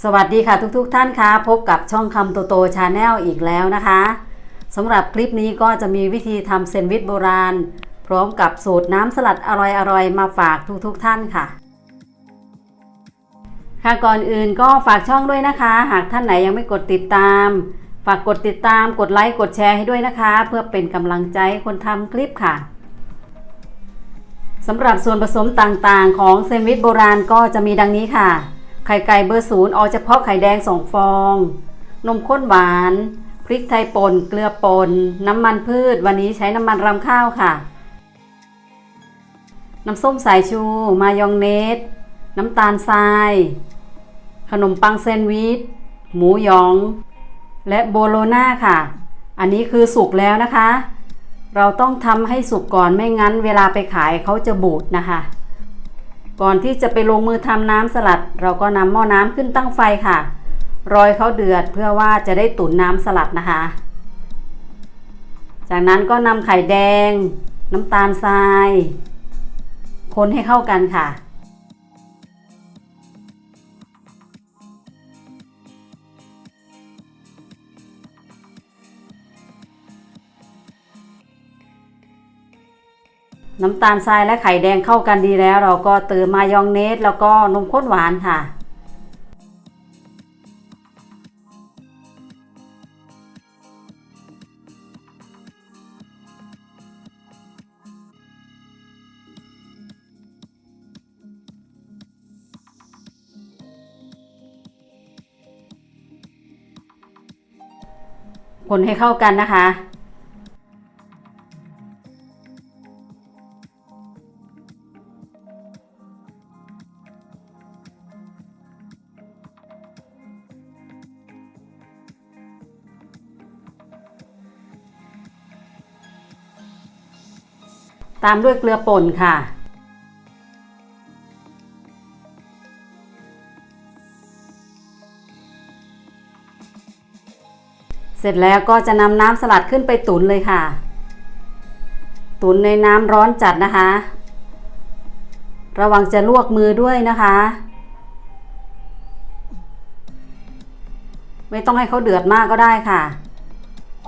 สวัสดีค่ะทุกๆทท่านคะพบกับช่องคำโตโตชาแนลอีกแล้วนะคะสำหรับคลิปนี้ก็จะมีวิธีทำแซนด์วิชโบราณ พร้อมกับสูตรน้ำสลัดอร่อยๆ มาฝากทุกๆทท่านค่ะ ค่ะก่อนอื่นก็ฝากช่องด้วยนะคะ หากท่านไหนยังไม่กดติดตาม ฝากกดติดตามกดไลค์กดแชร์ให้ด้วยนะคะ เพื่อเป็นกำลังใจคนทำคลิปค่ะสำหรับส่วนผสมต่างๆ ของแซนด์วิชโบราณก็จะมีดังนี้ค่ะ ไข่ไก่เบอร์ศูนย์เอาเฉพาะไข่แดง2ฟอง นมข้นหวาน พริกไทยป่น เกลือป่น น้ำมันพืช วันนี้ใช้น้ำมันรำข้าวค่ะ น้ำส้มสายชู มายองเนส น้ำตาลทราย ขนมปังแซนด์วิช หมูยอง และโบโลน่าค่ะ อันนี้คือสุกแล้วนะคะ เราต้องทำให้สุกก่อนไม่งั้น เวลาไปขายเขาจะบูดนะคะ ก่อนที่จะไปลงมือทำน้ำสลัด เราก็นำหม้อน้ำขึ้นตั้งไฟค่ะ รอยเขาเดือดเพื่อว่าจะได้ตุ๋นน้ำสลัดนะคะ จากนั้นก็นำไข่แดง น้ำตาลทราย คนให้เข้ากันค่ะ น้ำตาลทรายและไข่แดงเข้ากันดีแล้ว เราก็เติมมายองเนสแล้วก็นมข้นหวานค่ะ คนให้เข้ากันนะคะ ตามด้วยเกลือป่นค่ะ เสร็จแล้วก็จะนำน้ำสลัดขึ้นไปตุ๋นเลยค่ะ ตุ๋นในน้ำร้อนจัดนะคะ ระวังจะลวกมือด้วยนะคะ ไม่ต้องให้เขาเดือดมากก็ได้ค่ะ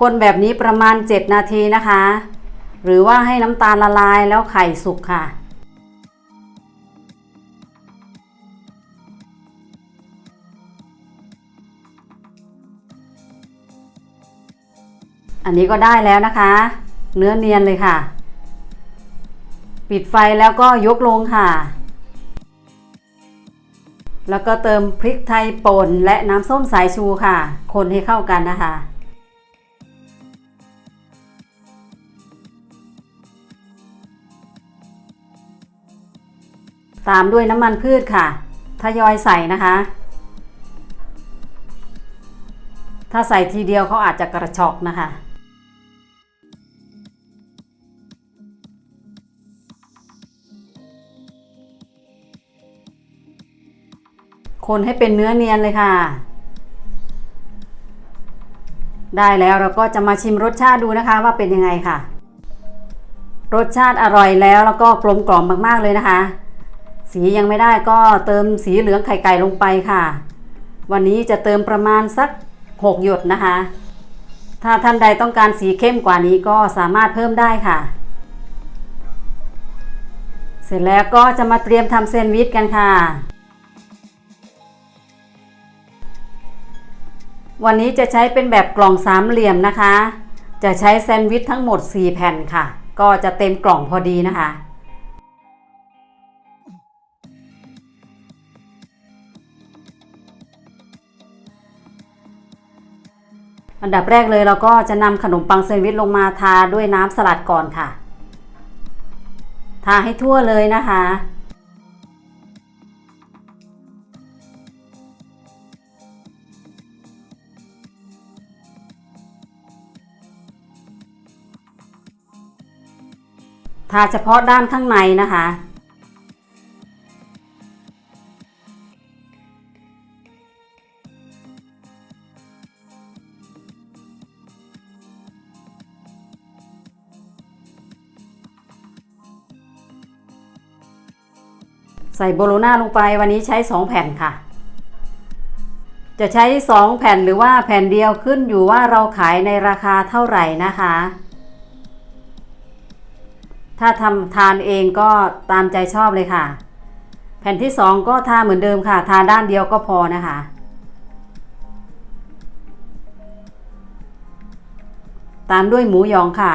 คนแบบนี้ประมาณ 7 นาทีนะคะ หรือว่าให้น้ำตาลละลายแล้วไข่สุกค่ะ อันนี้ก็ได้แล้วนะคะ เนื้อเนียนเลยค่ะ ปิดไฟแล้วก็ยกลงค่ะ แล้วก็เติมพริกไทยป่นและน้ำส้มสายชูค่ะ คนให้เข้ากันนะคะ ตามด้วยน้ำมันพืชค่ะ ทยอยใส่นะคะ ถ้าใส่ทีเดียวเขาอาจจะกระชอกนะคะ คนให้เป็นเนื้อเนียนเลยค่ะ ได้แล้วเราก็จะมาชิมรสชาติดูนะคะว่าเป็นยังไงค่ะ รสชาติอร่อยแล้วแล้วก็กลมกล่อมมากๆเลยนะคะ สียังไม่ได้ก็เติมสีเหลืองไข่ไก่ลงไปค่ะ วันนี้จะเติมประมาณสัก 6 หยดนะคะ ถ้าท่านใดต้องการสีเข้มกว่านี้ก็สามารถเพิ่มได้ค่ะ เสร็จแล้วก็จะมาเตรียมทำแซนด์วิชกันค่ะ วันนี้จะใช้เป็นแบบกล่องสามเหลี่ยมนะคะ จะใช้แซนด์วิชทั้งหมด 4 แผ่นค่ะ ก็จะเต็มกล่องพอดีนะคะ อันดับแรกเลยเราก็จะนำขนมปังแซนด์วิชลงมาทาด้วยน้ำสลัดก่อนค่ะ ทาให้ทั่วเลยนะคะ ทาเฉพาะด้านข้างในนะคะ ใส่โบโลนาลงไปวันนี้ใช้ 2 แผ่นค่ะ จะใช้ 2 แผ่นหรือว่าแผ่นเดียวขึ้นอยู่ว่าเราขายในราคาเท่าไหร่นะคะ ถ้าทำทานเองก็ตามใจชอบเลยค่ะ แผ่นที่ 2 ก็ทาเหมือนเดิมค่ะ ทาด้านเดียวก็พอนะคะตามด้วยหมูยองค่ะ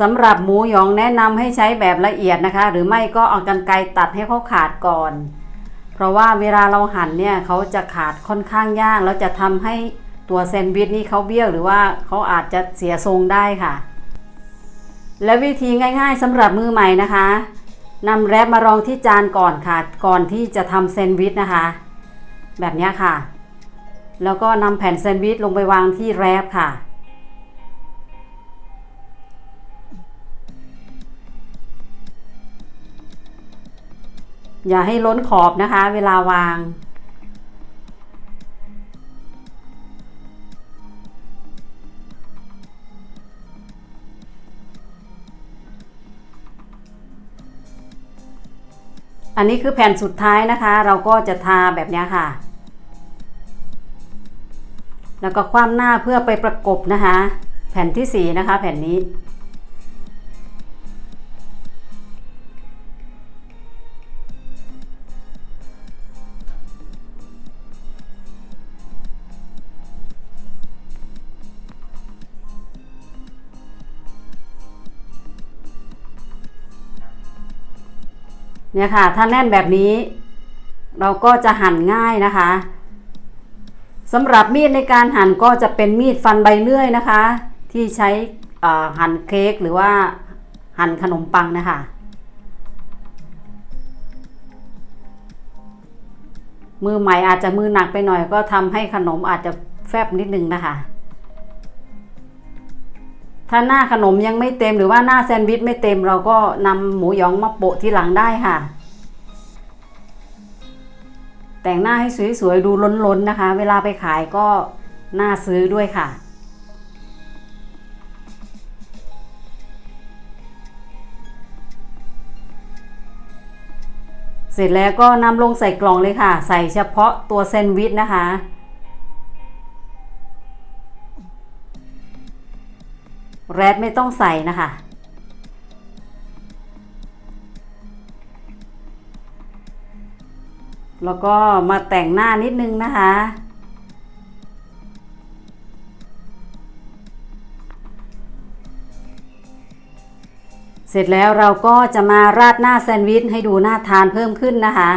สำหรับหมูหยองแนะนำให้ใช้แบบละเอียดนะคะ หรือไม่ก็เอากรรไกรตัดให้เขาขาดก่อน เพราะว่าเวลาเราหั่นเนี่ยเขาจะขาดค่อนข้างยากแล้วจะทำให้ตัวแซนด์วิชนี่เขาเบี้ยวหรือว่าเขาอาจจะเสียทรงได้ค่ะ และวิธีง่ายๆสำหรับมือใหม่นะคะนำแรปมารองที่จานก่อนค่ะ ก่อนที่จะทำแซนด์วิชนะคะ แบบนี้ค่ะ แล้วก็นำแผ่นแซนด์วิชลงไปวางที่แรปค่ะ อย่าให้ล้นขอบนะคะ เวลาวาง อันนี้คือแผ่นสุดท้ายนะคะ เราก็จะทาแบบนี้ค่ะ แล้วก็คว่ำหน้าเพื่อไปประกบนะคะ แผ่นที่สีนะคะ แผ่นนี้ เนี่ยค่ะ ถ้าแน่นแบบนี้ เราก็จะหั่นง่ายนะคะสำหรับมีดในการหั่นก็จะเป็นมีดฟันใบเลื่อยนะคะ ที่ใช้หั่นเค้กหรือว่าหั่นขนมปังนะคะมือใหม่อาจจะมือหนักไปหน่อยก็ทำให้ขนมอาจจะแฟบนิดนึงนะคะ ถ้าหน้าขนมยังไม่เต็มหรือว่าหน้าแซนด์วิชไม่เต็ม เราก็นำหมูหยองมาโปะที่หลังได้ค่ะ แต่งหน้าให้สวยๆดูล้นๆนะคะ เวลาไปขายก็น่าซื้อด้วยค่ะเสร็จแล้วก็นำลงใส่กล่องเลยค่ะ ใส่เฉพาะตัวแซนด์วิชนะคะ แรดไม่ต้องใส่นะคะ แล้วก็มาแต่งหน้านิดนึงนะคะ เสร็จแล้วเราก็จะมาราดหน้าแซนด์วิชให้ดูน่าทานเพิ่มขึ้นนะคะ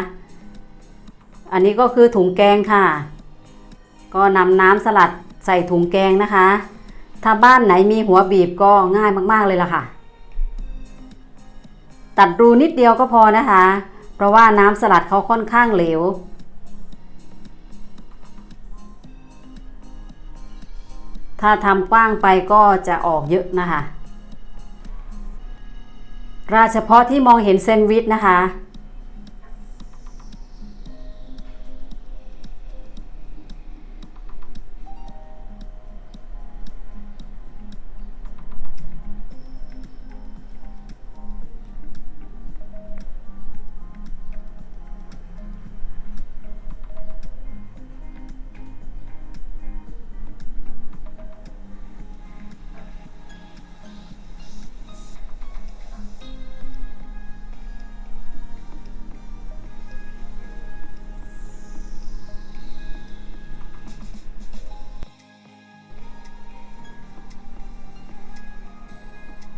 อันนี้ก็คือถุงแกงค่ะ ก็นำน้ำสลัดใส่ถุงแกงนะคะ ถ้าบ้านไหนมีหัวบีบก็ง่ายมากๆเลยล่ะค่ะ ตัดรูนิดเดียวก็พอนะคะ เพราะว่าน้ำสลัดเขาค่อนข้างเหลว ถ้าทำกว้างไปก็จะออกเยอะนะคะราเฉพาะที่มองเห็นแซนวิชนะคะ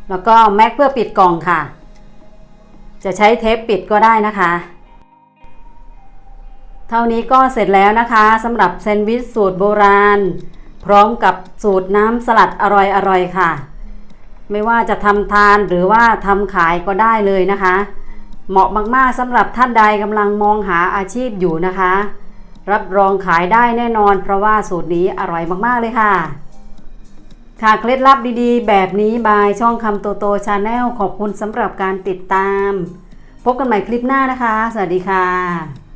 แล้วก็แม็กเพื่อปิดกล่องค่ะ จะใช้เทปปิดก็ได้นะคะ เท่านี้ก็เสร็จแล้วนะคะสำหรับแซนด์วิชสูตรโบราณ พร้อมกับสูตรน้ำสลัดอร่อยๆค่ะ ไม่ว่าจะทำทานหรือว่าทำขายก็ได้เลยนะคะ เหมาะมากๆสำหรับท่านใดกำลังมองหาอาชีพอยู่นะคะ รับรองขายได้แน่นอน เพราะว่าสูตรนี้อร่อยมากๆเลยค่ะ ค่ะเคล็ดลับดีๆ แบบนี้บายช่องคำโตโตชาแนลขอบคุณสำหรับการติดตาม พบกันใหม่คลิปหน้านะคะ สวัสดีค่ะ